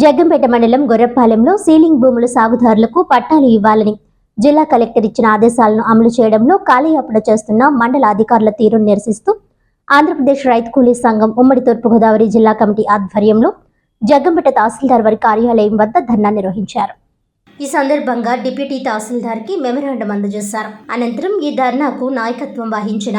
జగ్గంపేట మండలం గొర్రెపాలెంలో సీలింగ్ భూముల సాగుదారులకు పట్టాలు ఇవ్వాలని జిల్లా కలెక్టర్ ఇచ్చిన ఆదేశాలను అమలు చేయడంలో కాలయాపన చేస్తున్న మండల అధికారుల తీరును నిరసిస్తూ ఆంధ్రప్రదేశ్ రైతు కూలీ సంఘం ఉమ్మడి తూర్పుగోదావరి జిల్లా కమిటీ ఆధ్వర్యంలో జగ్గంపేట తహసీల్దార్ వారి కార్యాలయం వద్ద ధర్నా నిర్వహించారు. ఈ సందర్భంగా డిప్యూటీ తహసీల్దార్కి మెమరాండం అందజేశారు. అనంతరం ఈ ధర్నాకు నాయకత్వం వహించిన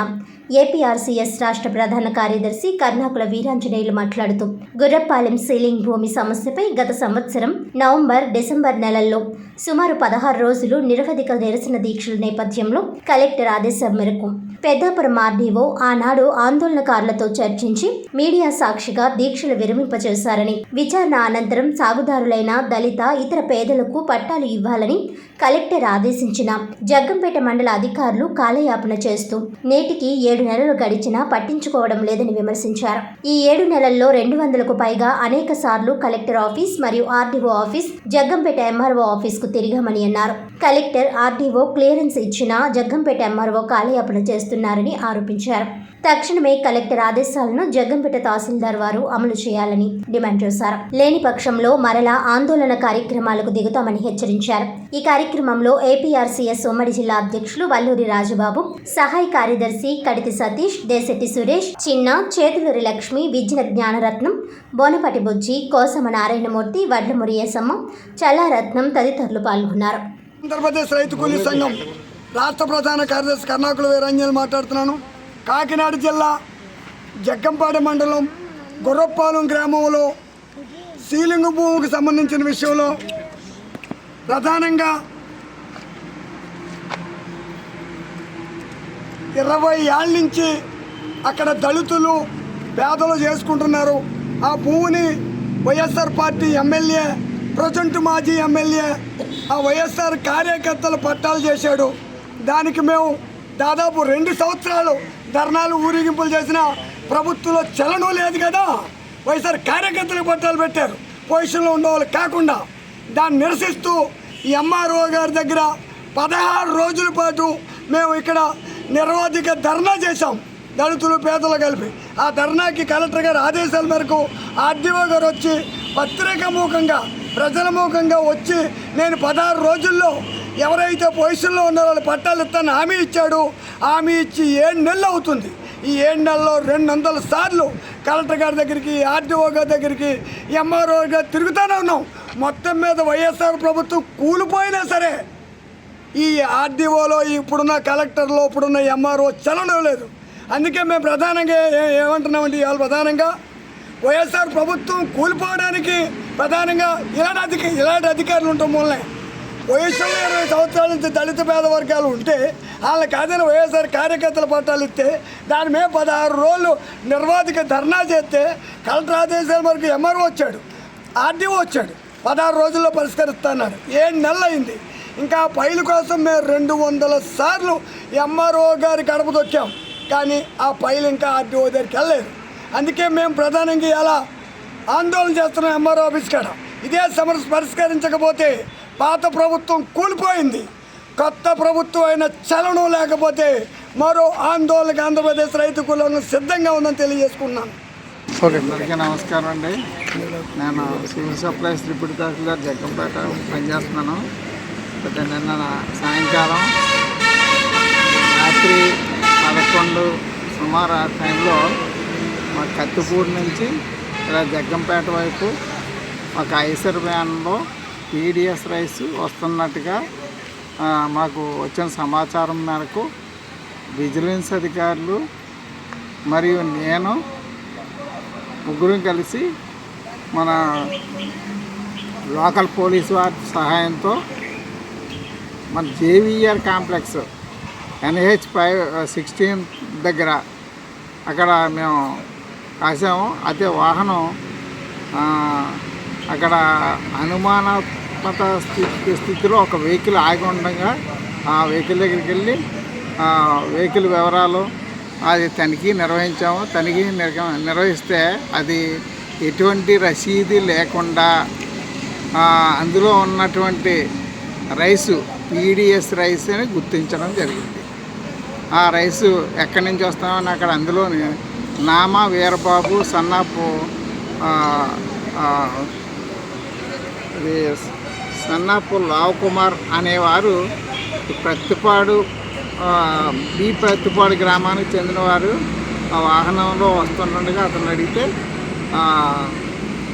ఏపీఆర్సీఎస్ రాష్ట్ర ప్రధాన కార్యదర్శి కర్ణాకుల వీరాంజనేయులు మాట్లాడుతూ గుర్రపాలెం సీలింగ్ భూమి సమస్యపై గత సంవత్సరం నవంబర్ డిసెంబర్ నెలల్లో సుమారు పదహారు రోజులు నిరవధిక నిరసన దీక్షల నేపథ్యంలో కలెక్టర్ ఆదేశం మేరకు పెద్దాపురం ఆర్డీఓ ఆనాడు ఆందోళనకారులతో చర్చించి మీడియా సాక్షిగా దీక్షలు విరమింపచేశారని విచారణ అనంతరం సాగుదారులైన దళిత ఇతర పేదలకు పట్టాలు ఇవ్వాలని కలెక్టర్ ఆదేశించిన. జగ్గంపేట మండల అధికారులు కాలయాపన చేస్తూ నేటికి ఏడు నెలలు గడిచినా పట్టించుకోవడం లేదని విమర్శించారు. ఈ ఏడు నెలల్లో రెండు వందలకు పైగా అనేక సార్లు కలెక్టర్ ఆఫీస్ మరియు ఆర్డీఓ ఆఫీస్ జగ్గంపేట ఎంఆర్ఓ ఆఫీస్కు తిరిగామని అన్నారు. కలెక్టర్ ఆర్డీఓ క్లియరెన్స్ ఇచ్చినా జగ్గంపేట ఎంఆర్ఓ కాలయాపన చేస్తున్నారని ఆరోపించారు. తక్షణమే కలెక్టర్ ఆదేశాలను జగ్గంపేట తహసీల్దార్ వారు అమలు చేయాలని డిమాండ్ చేశారు. లేని పక్షంలో మరలా ఆందోళన కార్యక్రమాలకు దిగుతామని హెచ్చరించారు. ఈ కార్యక్రమంలో ఏపీఆర్సీఎస్ ఉమ్మడి జిల్లా అధ్యక్షులు వల్లూరి రాజుబాబు సహాయ కార్యదర్శి కడితి సతీష్ దేశెట్టి సురేష్ చిన్న చేతులూరి లక్ష్మి విజ్ఞ జ్ఞానరత్నం బోనపటి బుజ్జి కోసమ నారాయణమూర్తి వడ్లమురి ఏసమ్మ చల్లారత్నం తదితరులు పాల్గొన్నారు. ఆంధ్రప్రదేశ్ రైతు కూలీ సంఘం రాష్ట్ర ప్రధాన కార్యదర్శి కర్ణాకుల వీరంజన్ మాట్లాడుతున్నాను. కాకినాడ జిల్లా జగ్గంపాడ మండలం గొర్రపాలెం గ్రామంలో సీలింగ్ భూమికి సంబంధించిన విషయంలో ప్రధానంగా ఇరవై ఏళ్ళ నుంచి అక్కడ దళితులు పేదలు చేసుకుంటున్నారు. ఆ భూమిని వైఎస్ఆర్ పార్టీ ఎమ్మెల్యే ప్రజెంట్ మాజీ ఎమ్మెల్యే ఆ వైఎస్ఆర్ కార్యకర్తలు పట్టాలు చేశాడు. దానికి మేము దాదాపు రెండు సంవత్సరాలు ధర్నాలు ఊరేగింపులు చేసిన ప్రభుత్వంలో చలనం లేదు కదా. వైఎస్ఆర్ కార్యకర్తలకు పట్టాలు పెట్టారు. పొజిషన్లో ఉండేవాళ్ళు కాకుండా దాన్ని నిరసిస్తూ ఈ ఎంఆర్ఓ గారి దగ్గర పదహారు రోజుల పాటు మేము ఇక్కడ నిర్వాధిక ధర్నా చేశాం. దళితులు పేదలు కలిపి. ఆ ధర్నాకి కలెక్టర్ గారి ఆదేశాల మేరకు ఆర్డీఓ గారు వచ్చి పత్రిక మూకంగా ప్రజల మూకంగా వచ్చి నేను పదహారు రోజుల్లో ఎవరైతే పొజిషన్లో ఉన్నారో వాళ్ళు పట్టాలు ఇస్తాను హామీ ఇచ్చాడు. హామీ ఇచ్చి ఏడు నెలలు అవుతుంది. ఈ ఏడు నెలలో రెండు వందల సార్లు కలెక్టర్ గారి దగ్గరికి ఆర్డీఓ గారి దగ్గరికి ఎంఆర్ఓ గారు తిరుగుతూనే ఉన్నాం. మొత్తం మీద వైఎస్ఆర్ ప్రభుత్వం కూలిపోయినా సరే ఈ ఆర్డీఓలో ఇప్పుడున్న కలెక్టర్లో ఇప్పుడున్న ఎంఆర్ఓ చలనం లేదు. అందుకే మేము ప్రధానంగా ఏమంటున్నామండి? ఏమంటున్నామంటే ఇవాళ ప్రధానంగా వైఎస్ఆర్ ప్రభుత్వం కూలిపోవడానికి ప్రధానంగా ఇలాంటి అధిక ఇలాంటి అధికారులు ఉండటం వల్లనే వయసులో ఇరవై సంవత్సరాల నుంచి దళిత పేద వర్గాలు ఉంటే వాళ్ళ కాదని వైఎస్ఆర్ కార్యకర్తల పట్టాలు ఇస్తే దాని మీద పదహారు రోజులు నిర్వాధిక ధర్నా చేస్తే కలెక్టర్ ఆదేశాల వరకు ఎంఆర్ఓ వచ్చాడు ఆర్డీఓ వచ్చాడు. పదహారు రోజుల్లో పరిష్కరిస్తాన్నాడు ఏడు నెలలు అయింది. ఇంకా ఆ ఫైల్ కోసం మేము రెండు వందల సార్లు ఎంఆర్ఓ గారి గడప తొక్కాం కానీ ఆ ఫైల్ ఇంకా ఆర్డీఓ దగ్గరికి వెళ్ళలేదు. అందుకే మేము ప్రధానంగా ఇలా ఆందోళన చేస్తున్నాం ఎంఆర్ఓ ఆఫీస్ కాడ. ఇదే సమస్య పరిష్కరించకపోతే పాత ప్రభుత్వం కూలిపోయింది. కొత్త ప్రభుత్వం అయిన చలనం లేకపోతే మరో ఆందోళనకు ఆంధ్రప్రదేశ్ రైతు కులం సిద్ధంగా ఉందని తెలియజేసుకున్నాను అందరికీ నమస్కారం అండి. నేను సివిల్ సప్లైస్ త్రిపుడి తహసీల్దార్ జగ్గంపేట పనిచేస్తున్నాను. అయితే నిన్న సాయంకాలం రాత్రి పదకొండు సుమారు ఆ టైంలో మా కత్తిపూడి నుంచి ఇలా జగ్గంపేట వైపు ఒక ఐసర్ వ్యాన్లో పీడిఎస్ రైస్ వస్తున్నట్టుగా మాకు వచ్చిన సమాచారం మేరకు విజిలెన్స్ అధికారులు మరియు నేను ముగ్గురం కలిసి మన లోకల్ పోలీసు వారి సహాయంతో మన JVR complex NH five sixteen దగ్గర అక్కడ మేము కాసాము. అదే వాహనం అక్కడ అనుమానాత్మక స్థితి స్థితిలో ఒక వెహికల్ ఆగి ఉండగా ఆ వెహికల్ దగ్గరికి వెళ్ళి వెహికల్ వివరాలు అది తనిఖీ నిర్వహించాము. తనిఖీ నిర్గ- నిర్వహిస్తే అది ఎటువంటి రసీదు లేకుండా అందులో ఉన్నటువంటి రైసు పీడిఎస్ రైస్ అని గుర్తించడం జరిగింది. ఆ రైసు ఎక్కడి నుంచి వస్తామని అక్కడ అందులోని నామా వీరబాబు సన్నాపు ఇది సన్నాపు లావ్ కుమార్ అనేవారు ప్రత్తిపాడు బి ప్రత్తిపాడు గ్రామానికి చెందినవారు. ఆ వాహనంలో వస్తుండగా అతను అడిగితే ఆ,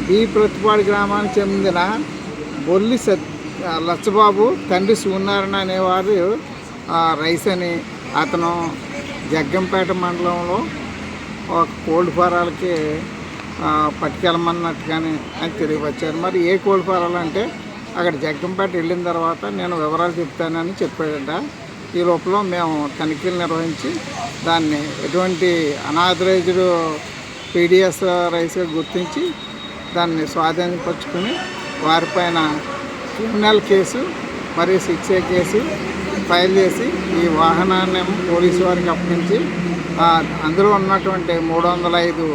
బి ప్రతిపాడు గ్రామానికి చెందిన బొల్లి సత్ లచ్చబాబు తండ్రి సూర్యనారాయణ అనేవారు రైస్ అని అతను జగ్గంపేట మండలంలో ఒక కోల్డ్ ఫారాలకి పట్టుకెళ్ళమన్నట్టుగానే అని తెలియవచ్చారు మరి ఏ కోడి ఫారాలు అక్కడ జగ్గంపేట వెళ్ళిన తర్వాత నేను వివరాలు చెప్తానని చెప్పాడట. ఈ లోపల మేము తనిఖీలు నిర్వహించి దాన్ని ఎటువంటి అనాథరైజ్డ్ పీడిఎస్ రైస్గా గుర్తించి దాన్ని స్వాధీనపరుచుకుని వారిపైన క్రిమినల్ కేసు మరియు శిక్ష కేసు ఫైల్ చేసి ఈ వాహనాన్ని పోలీసు వారికి అప్పగించి అందులో ఉన్నటువంటి మూడు వందల ఐదు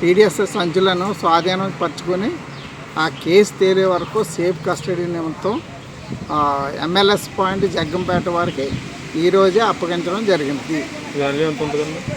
పీడిఎస్ సంచులను స్వాధీనం పరుచుకొని ఆ కేసు తేలే వరకు సేఫ్ కస్టడీ నిమిత్తం ఎంఎల్ఎస్ పాయింట్ జగ్గంపేట వారికి ఈరోజే అప్పగించడం జరిగింది.